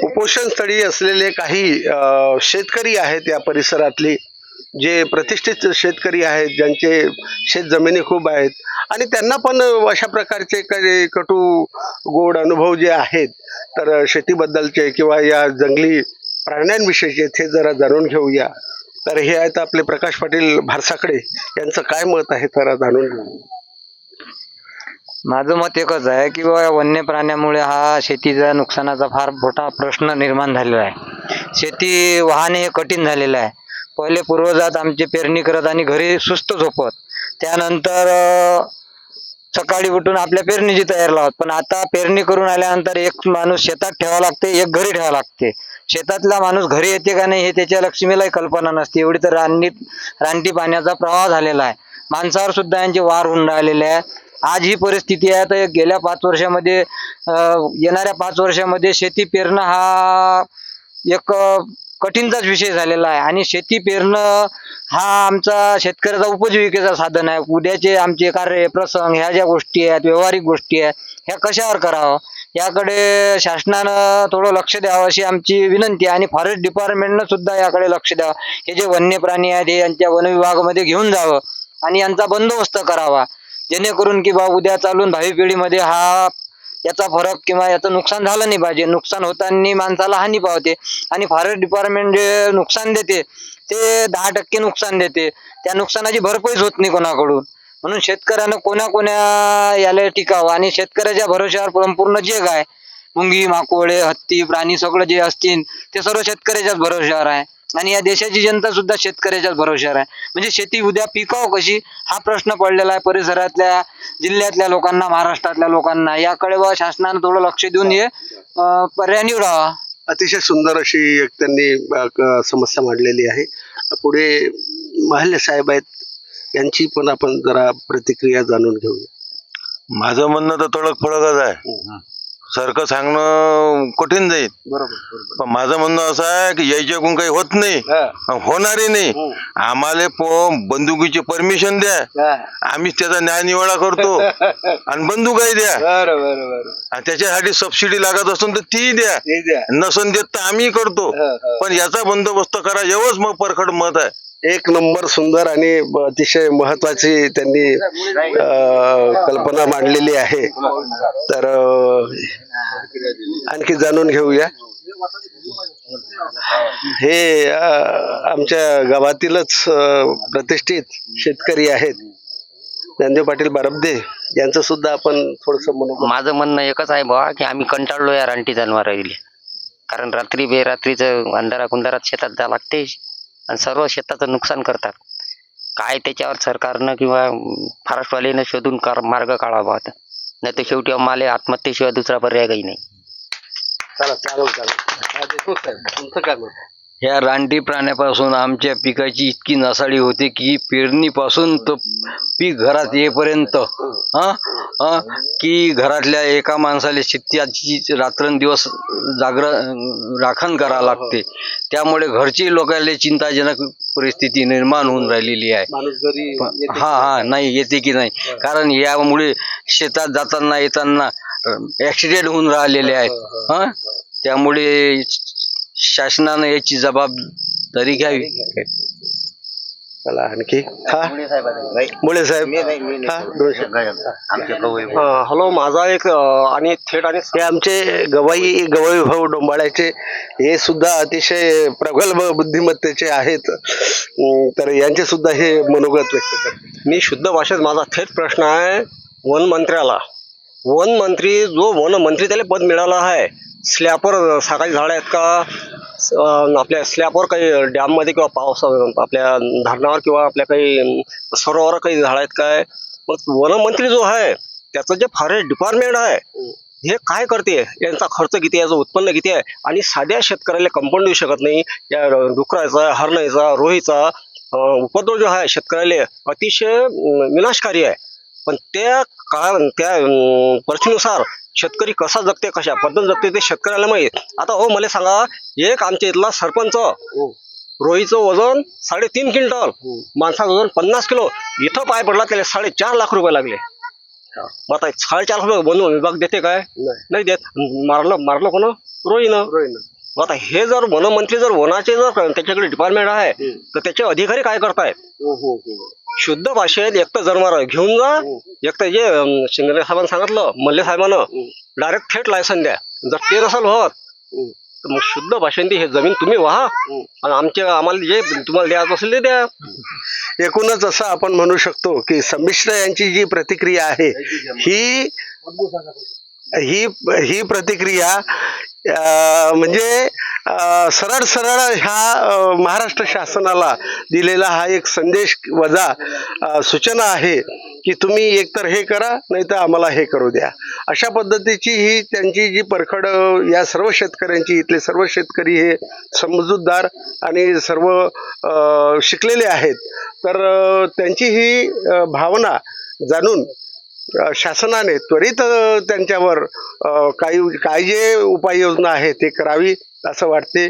उपोषण स्थळी असलेले काही शेतकरी आहेत या परिसरातली जे प्रतिष्ठित शेतकरी आहेत ज्यांचे शेत जमिनी खूप आहेत. आणि त्यांना पण अशा प्रकारचे काही कटू गोड अनुभव जे आहेत तर शेतीबद्दलचे किंवा या जंगली प्राण्यांविषयीचे ते जरा जाणून घेऊया. तर हे आहेत आपले प्रकाश पाटील भारसाकडे. यांचं काय मत आहे तर जाणून घेऊ माझं मत एकच आहे की बाबा वन्य प्राण्यामुळे हा शेतीचा नुकसानाचा फार मोठा प्रश्न निर्माण झालेला आहे. शेती वाहने हे कठीण झालेलं आहे. पहिले पूर्वजात आमचे पेरणी करत आणि घरी सुस्त झोपत. त्यानंतर सकाळी उठून आपल्या पेरणीची तयारी लावत. पण आता पेरणी करून आल्यानंतर एक माणूस शेतात ठेवा लागते एक घरी ठेवा लागते. शेतातला माणूस घरी येते का नाही हे त्याच्या लक्ष्मीलाही कल्पना नसते. एवढी तर रानटी रानटी पाण्याचा प्रवाह झालेला आहे. माणसावर सुद्धा यांचे वार होऊन राहिलेले आहे. आज ही परिस्थिती आहे. तर गेल्या पाच वर्षामध्ये येणाऱ्या पाच वर्षामध्ये शेती पेरणं हा एक कठीणचाच विषय झालेला आहे. आणि शेती पेरणं हा आमचा शेतकऱ्याचा उपजीविकेचा साधन आहे. उद्याचे आमचे कार्य प्रसंग ह्या ज्या गोष्टी आहेत व्यावहारिक गोष्टी आहेत ह्या कशावर करावं? याकडे शासनानं थोडं लक्ष द्यावं अशी आमची विनंती आहे. आणि फॉरेस्ट डिपार्टमेंटनं सुद्धा याकडे लक्ष द्यावं. हे जे वन्य प्राणी आहेत हे यांच्या वनविभागामध्ये घेऊन जावं. आणि यांचा बंदोबस्त करावा. जेणेकरून की बा उद्या चालून भावी पिढीमध्ये हा याचा फरक किंवा याचं नुकसान झालं नाही पाहिजे. नुकसान होताना माणसाला हानी पावते आणि फॉरेस्ट डिपार्टमेंट जे नुकसान देते ते दहा टक्के नुकसान देते. त्या नुकसानाची भरपाईच होत नाही कोणाकडून. म्हणून शेतकऱ्यानं कोणा कोण्या याला टिकावं आणि शेतकऱ्याच्या भरोश्यावर संपूर्ण जग आहे. मुंगी माकोळे हत्ती प्राणी सगळं जे असतील ते सर्व शेतकऱ्याच्याच भरोश्यावर आहे. आणि या देशाची जनता सुद्धा शेतकऱ्याच्याच भरोश्यावर आहे. म्हणजे शेती उद्या पिकाव कशी हा प्रश्न पडलेला आहे परिसरातल्या जिल्ह्यातल्या लोकांना महाराष्ट्रातल्या लोकांना. याकडे बा शासनानं थोडं लक्ष देऊन हे पर्याय निवडावा अतिशय सुंदर अशी एक त्यांनी समस्या मांडलेली आहे. पुढे महल्ले साहेब आहेत यांची पण आपण जरा प्रतिक्रिया जाणून घेऊया. माझं म्हणणं तर तडक फडकच आहे सारखं सांगणं कठीण जाईल. बरोबर पण माझं म्हणणं असं आहे की याच्याकडून काही होत नाही. होणारही नाही. आम्हाला प- बंदुकीची परमिशन द्या. आम्हीच त्याचा न्याय निवाडा करतो. आणि बंदूकही द्या. आणि त्याच्यासाठी सबसिडी लागत असून तर ती द्या. नसन देत तर आम्ही करतो. पण याचा बंदोबस्त करा. एवढंच मग परखड मत आहे. एक नंबर सुंदर आणि अतिशय महत्वाची त्यांनी कल्पना मांडलेली आहे. तर आणखी जाणून घेऊया. हे आमच्या गावातीलच प्रतिष्ठित शेतकरी आहेत. ज्ञानदेव पाटील बारबदे यांचं सुद्धा आपण थोडस म्हणू माझं म्हणणं एकच आहे बाबा की आम्ही कंटाळलो या रानटी जनावर कारण रात्री बेरात्रीचं अंधारा कुंधारात शेतात जा लागते. आणि सर्व शेताचं नुकसान करतात. काय त्याच्यावर सरकारनं किंवा फॉरेस्टवाल्यानं शोधून कार मार्ग काढावा. होता नाही तर शेवटी आम्हाला आत्महत्येशिवाय दुसरा पर्याय काही नाही. चला चालेल चालेल. देशमुख साहेब, तुमचं काय ह्या रानटी प्राण्यापासून आमच्या पिकाची इतकी नासाडी होते की पेरणीपासून तो पीक घरात येईपर्यंत हा की घरातल्या एका माणसाला शेतीची रात्रंदिवस जागर राखण करावं लागते. त्यामुळे घरची लोकांना चिंताजनक परिस्थिती निर्माण होऊन राहिलेली आहे. हा हा नाही? येते की नाही? कारण यामुळे शेतात जाताना येताना ऍक्सिडेंट होऊन राहिलेले आहेत. हा? त्यामुळे शासनानं याची जबाबदारी घ्यावी. चला आणखी. हा? मुळे साहेब हा. अ, हॅलो माझा एक अ, आणि थेट आणि हे आमचे गवाई गवई भाऊ डोंबाळ्याचे हे सुद्धा अतिशय प्रगल्भ बुद्धिमत्तेचे आहेत. अं, तर यांचे सुद्धा हे मनोगत व्यक्त करते मी शुद्ध भाषेत माझा थेट प्रश्न आहे वन मंत्र्याला. वन मंत्री जो वन मंत्री त्याला पद मिळालं आहे स्लॅपवर सागाची झाडं आहेत का? आपल्या स्लॅपवर काही डॅममध्ये किंवा पावसा आपल्या धरणावर किंवा आपल्या काही सरोवर काही झाडं आहेत काय? मग वनमंत्री जो आहे त्याचं जे फॉरेस्ट डिपार्टमेंट आहे हे काय करते? यांचा खर्च किती आहे? याचं उत्पन्न किती आहे? आणि साध्या शेतकऱ्याला कंपाऊंड देऊ शकत नाही. या डुकराचा हरणाचा रोहीचा उपद्रव जो आहे शेतकऱ्याला अतिशय विनाशकारी आहे. पण त्या काळा त्या परिस्थितीनुसार शेतकरी कसा जगते कशा पद्धत जगते ते शेतकऱ्याला माहीत. आता हो मला सांगा एक आमच्या इथला सरपंच रोहीचं वजन साडेतीन क्विंटल माणसाचं वजन पन्नास किलो. इथं पाय पडला त्याला साडेचार लाख रुपये लागले. मग आता साडेचार हजार वन विभाग देते काय? नाही. देत. मारलं मारलं कोण? रोईनं रोहित. मग आता हे जर वनमंत्री जर वनाचे जर त्याच्याकडे डिपार्टमेंट आहे तर त्याचे अधिकारी काय करतायत? हो, हो, हो. शुद्ध भाषेत एक तर जन्मार घेऊन जा. एक तर जे शिंगणे साहेबांनी सांगितलं मल्ले साहेबानं. डायरेक्ट थेट लायसन द्या. जर ते नसेल होत तर मग शुद्ध भाषेने हे जमीन तुम्ही वाहा. आणि आमचे आम्हाला जे तुम्हाला द्यायचं असेल ते द्या. एकूणच असं आपण म्हणू शकतो की संमिश्र यांची जी प्रतिक्रिया आहे ही ही ही प्रतिक्रिया म्हणजे सरळ सरळ ह्या महाराष्ट्र शासनाला दिलेला हा एक संदेश वजा सूचना आहे की तुम्ही एकतर हे करा नाही तर आम्हाला हे करू द्या. अशा पद्धतीची ही त्यांची जी परखड या सर्व शेतकऱ्यांची इथले सर्व शेतकरी हे समजूतदार आणि सर्व शिकलेले आहेत. तर त्यांची ही भावना जाणून शासनाने त्वरित त्यांच्यावर काही काय जे उपाययोजना आहे ते करावी असं वाटते.